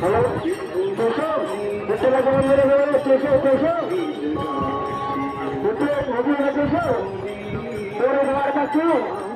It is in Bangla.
Por el barbacoa.